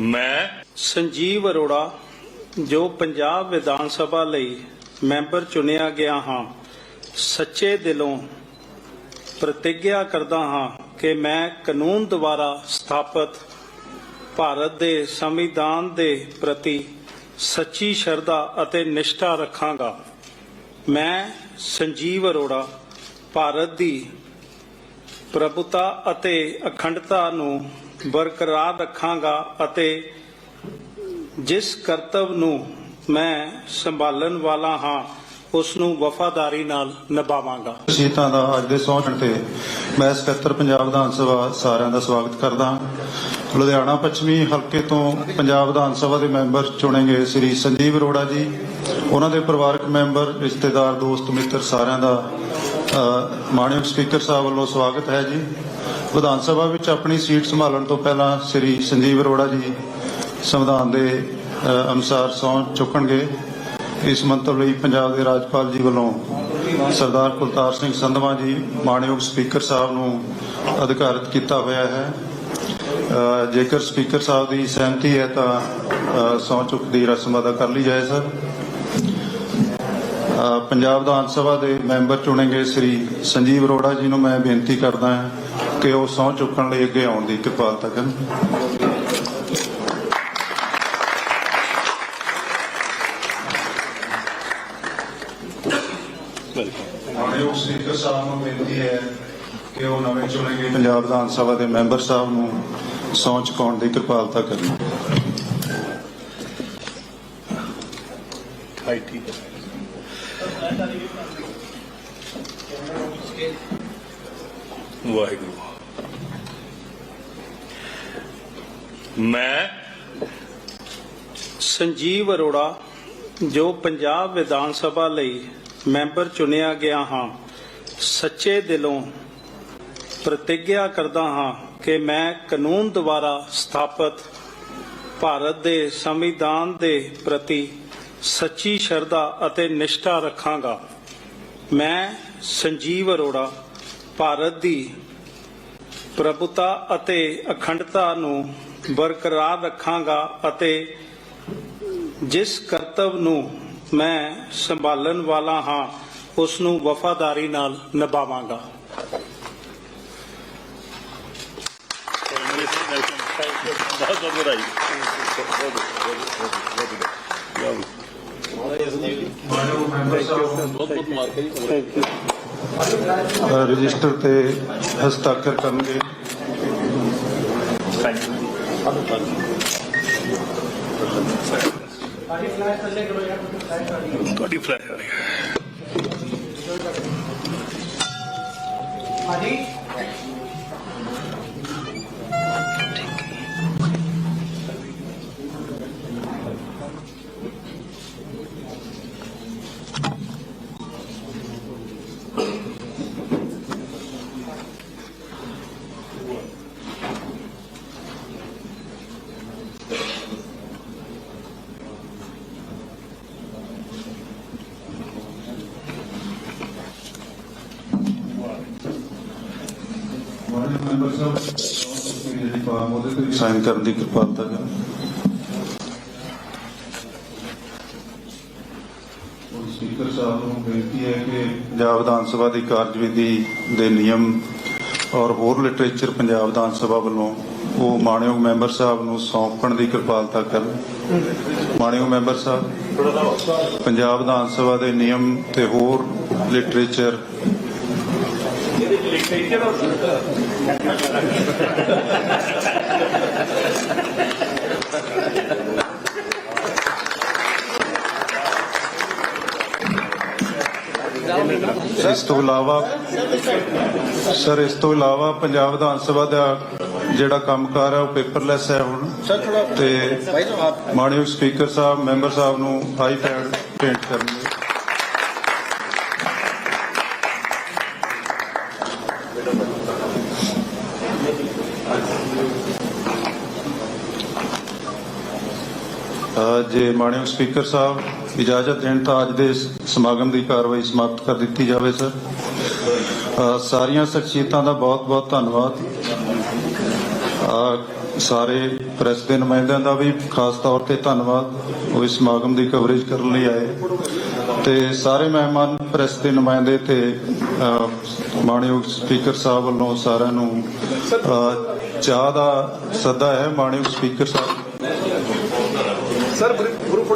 ਮੈਂ ਸੰਜੀਵ ਅਰੋੜਾ, ਜੋ ਪੰਜਾਬ ਵਿਧਾਨ ਸਭਾ ਲਈ ਮੈਂਬਰ ਚੁਣਿਆ ਗਿਆ ਹਾਂ, ਸੱਚੇ ਦਿਲੋਂ ਪ੍ਰਤੀਗਿਆ ਕਰਦਾ ਹਾਂ ਕਿ ਮੈਂ ਕਾਨੂੰਨ ਦੁਆਰਾ ਸਥਾਪਿਤ ਭਾਰਤ ਦੇ ਸੰਵਿਧਾਨ ਦੇ ਪ੍ਰਤੀ ਸੱਚੀ ਸ਼ਰਧਾ ਅਤੇ ਨਿਸ਼ਠਾ ਰੱਖਾਂਗਾ। ਮੈਂ ਸੰਜੀਵ ਅਰੋੜਾ, ਭਾਰਤ ਦੀ ਪ੍ਰਭੁਤਾ ਅਤੇ ਅਖੰਡਤਾ ਨੂੰ ਬਰਕਰਾਰ ਰੱਖਾਂਗਾ ਅਤੇ ਜਿਸ ਕਰਤਵ ਨੂੰ ਮੈਂ ਸੰਭਾਲਣ ਵਾਲਾ ਹਾਂ ਉਸ ਨੂੰ ਵਫਾਦਾਰੀ ਨਾਲ ਨਿਭਾਵਾਂਗਾ। ਸ਼ਹੀਦਾਂ ਦਾ ਅੱਜ ਦੇ ਸਹੁੰ ਤੇ ਮੈਂ ਸਕੱਤਰ ਪੰਜਾਬ ਵਿਧਾਨ ਸਭਾ ਸਾਰਿਆਂ ਦਾ ਸਵਾਗਤ ਕਰਦਾ ਲੁਧਿਆਣਾ ਪੱਛਮੀ ਹਲਕੇ ਤੋਂ ਪੰਜਾਬ ਵਿਧਾਨ ਸਭਾ ਦੇ ਮੈਂਬਰ ਚੁਣੇ ਗਏ ਸ੍ਰੀ ਸੰਜੀਵ ਅਰੋੜਾ ਜੀ। ਉਹਨਾਂ ਦੇ ਪਰਿਵਾਰਕ ਮੈਂਬਰ ਰਿਸ਼ਤੇਦਾਰ ਦੋਸਤ ਮਿੱਤਰ ਸਾਰਿਆਂ ਦਾ ਅ, ਮਾਣਯੋਗ ਸਪੀਕਰ ਸਾਹਿਬ ਵੱਲੋਂ ਸਵਾਗਤ ਹੈ ਜੀ। ਵਿਧਾਨ ਸਭਾ ਵਿੱਚ ਆਪਣੀ ਸੀਟ ਸੰਭਾਲਣ ਤੋਂ ਪਹਿਲਾਂ ਸ੍ਰੀ ਸੰਜੀਵ ਅਰੋੜਾ ਜੀ ਸੰਵਿਧਾਨ ਦੇ ਅਨੁਸਾਰ ਸਹੁੰ ਚੁੱਕਣਗੇ। ਇਸ ਮੰਤਵ ਲਈ ਪੰਜਾਬ ਦੇ ਰਾਜਪਾਲ ਜੀ ਵੱਲੋਂ ਸਰਦਾਰ ਕੁਲਤਾਰ ਸਿੰਘ ਸੰਧਵਾ ਜੀ ਮਾਣਯੋਗ ਸਪੀਕਰ ਸਾਹਿਬ ਨੂੰ ਅਧਿਕਾਰਤ ਕੀਤਾ ਹੋਇਆ ਹੈ। ਜੇਕਰ ਸਪੀਕਰ ਸਾਹਿਬ ਦੀ ਸਹਿਮਤੀ ਹੈ ਤਾਂ ਅ, ਸਹੁੰ ਚੁੱਕ ਦੀ ਰਸਮ ਅਦਾ ਕਰ ਲਈ ਜਾਏ ਸਰ। ਪੰਜਾਬ ਵਿਧਾਨ ਸਭਾ ਦੇ ਮੈਂਬਰ ਚੁਣੇ ਗਏ ਸ੍ਰੀ ਸੰਜੀਵ ਅਰੋੜਾ ਜੀ ਨੂੰ ਮੈਂ ਬੇਨਤੀ ਕਰਦਾ ਹਾਂ ਕਿ ਉਹ ਸਹੁੰ ਚੁੱਕਣ ਲਈ ਅੱਗੇ ਆਉਣ ਦੀ ਕਿਰਪਾਲਤਾ ਕਰਨ ਮਾਨਯੋਗ ਸਪੀਕਰ ਸਾਹਿਬ ਨੂੰ ਬੇਨਤੀ ਹੈ ਕਿ ਉਹ ਨਵੇਂ ਚੁਣੇ ਗਏ ਪੰਜਾਬ ਵਿਧਾਨ ਸਭਾ ਦੇ ਮੈਂਬਰ ਸਾਹਿਬ ਨੂੰ ਸਹੁੰ ਚੁਕਾਉਣ ਦੀ ਕਿਰਪਾਲਤਾ ਕਰਨ ਹਾਈ ਠੀਕ ਹੈ ਵਾਹਿਗੁਰੂ। ਮੈਂ ਸੰਜੀਵ ਅਰੋੜਾ, ਜੋ ਪੰਜਾਬ ਵਿਧਾਨ ਸਭਾ ਲਈ ਮੈਂਬਰ ਚੁਣਿਆ ਗਿਆ ਹਾਂ, ਸੱਚੇ ਦਿਲੋਂ ਪ੍ਰਤੀਗਿਆ ਕਰਦਾ ਹਾਂ ਕਿ ਮੈਂ ਕਾਨੂੰਨ ਦੁਆਰਾ ਸਥਾਪਿਤ ਭਾਰਤ ਦੇ ਸੰਵਿਧਾਨ ਦੇ ਪ੍ਰਤੀ ਸੱਚੀ ਸ਼ਰਧਾ ਅਤੇ ਨਿਸ਼ਠਾ ਰੱਖਾਂਗਾ। ਮੈਂ ਸੰਜੀਵ ਅਰੋੜਾ, ਭਾਰਤ ਦੀ ਪ੍ਰਭੁਤਾ ਅਤੇ ਅਖੰਡਤਾ ਨੂੰ ਬਰਕਰਾਰ ਰੱਖਾਂਗਾ ਅਤੇ ਜਿਸ ਕਰਤਵ ਨੂੰ ਮੈਂ ਸੰਭਾਲਣ ਵਾਲਾ ਹਾਂ, ਉਸ ਨੂੰ ਵਫਾਦਾਰੀ ਨਾਲ ਨਿਭਾਵਾਂਗਾ। ਰਜਿਸਟਰ ਤੇ ਹਸਤਾਖਰ ਕਰਨਗੇ। ਤੁਹਾਡੀ ਫਲੈਸ਼ ਆ ਰਹੀ ਹੈ। ਮੈਂਬਰ ਸਾਹਿਬ ਜਿਹੜੀ ਫਾਰਮ ਉਹਦੇ ਤੇ ਸਾਈਨ ਕਰਨ ਦੀ ਕਿਰਪਾਲਤਾ ਕਰਨ ਹੁਣ ਸਪੀਕਰ ਸਾਹਿਬ ਨੂੰ ਬੇਨਤੀ ਹੈ ਕਿ ਪੰਜਾਬ ਵਿਧਾਨ ਸਭਾ ਦੀ ਕਾਰਜਵਿਧੀ ਦੇ ਨਿਯਮ ਔਰ ਹੋਰ ਲਿਟਰੇਚਰ ਪੰਜਾਬ ਵਿਧਾਨ ਸਭਾ ਵੱਲੋਂ ਉਹ ਮਾਣਯੋਗ ਮੈਂਬਰ ਸਾਹਿਬ ਨੂੰ ਸੌਂਪਣ ਦੀ ਕਿਰਪਾਲਤਾ ਕਰਨ ਮਾਣਯੋਗ ਮੈਂਬਰ ਸਾਹਿਬ ਪੰਜਾਬ ਵਿਧਾਨ ਸਭਾ ਦੇ ਨਿਯਮ ਤੇ ਹੋਰ ਲਿਟਰੇਚਰ ਇਸ ਤੋਂ ਇਲਾਵਾ ਸਰ ਇਸ ਤੋਂ ਇਲਾਵਾ ਪੰਜਾਬ ਵਿਧਾਨ ਸਭਾ ਦਾ ਜਿਹੜਾ ਕੰਮਕਾਰ ਹੈ ਉਹ ਪੇਪਰਲੈਸ ਹੈ ਹੁਣ। ਤੇ ਮਾਣਯੋਗ ਸਪੀਕਰ ਸਾਹਿਬ ਮੈਂਬਰ ਸਾਹਿਬ ਨੂੰ ਆਈਪੈਡ ਪੇਂਟ ਕਰਨਗੇ। ਜੇ ਮਾਣਯੋਗ ਸਪੀਕਰ ਸਾਹਿਬ, ਇਜਾਜ਼ਤ ਦੇਣ ਤਾਂ ਅੱਜ ਦੇ ਇਸ ਸਮਾਗਮ ਦੀ ਕਾਰਵਾਈ ਸਮਾਪਤ ਕਰ ਦਿੱਤੀ ਜਾਵੇ, ਸਰ। ਸਾਰੀਆਂ ਸ਼ਖਸੀਅਤਾਂ ਦਾ ਬਹੁਤ ਬਹੁਤ ਧੰਨਵਾਦ ਸਾਰੇ ਪ੍ਰੈਸ ਦੇ ਨੁਮਾਇੰਦਿਆਂ ਦਾ ਵੀ ਖਾਸ ਤੌਰ ਤੇ ਧੰਨਵਾਦ, ਉਹ ਇਸ ਸਮਾਗਮ ਦੀ ਕਵਰੇਜ ਕਰਨ ਲਈ ਆਏ। ਤੇ ਸਾਰੇ ਮਹਿਮਾਨ ਪ੍ਰੈਸ ਦੇ ਨੁਮਾਇੰਦੇ ਤੇ ਮਾਣਯੋਗ ਸਪੀਕਰ ਸਾਹਿਬ ਵੱਲੋਂ ਸਾਰਿਆਂ ਨੂੰ ਚਾਹ ਦਾ ਸੱਦਾ ਹੈ ਮਾਣਯੋਗ ਸਪੀਕਰ ਸਾਹਿਬ। ਸਰ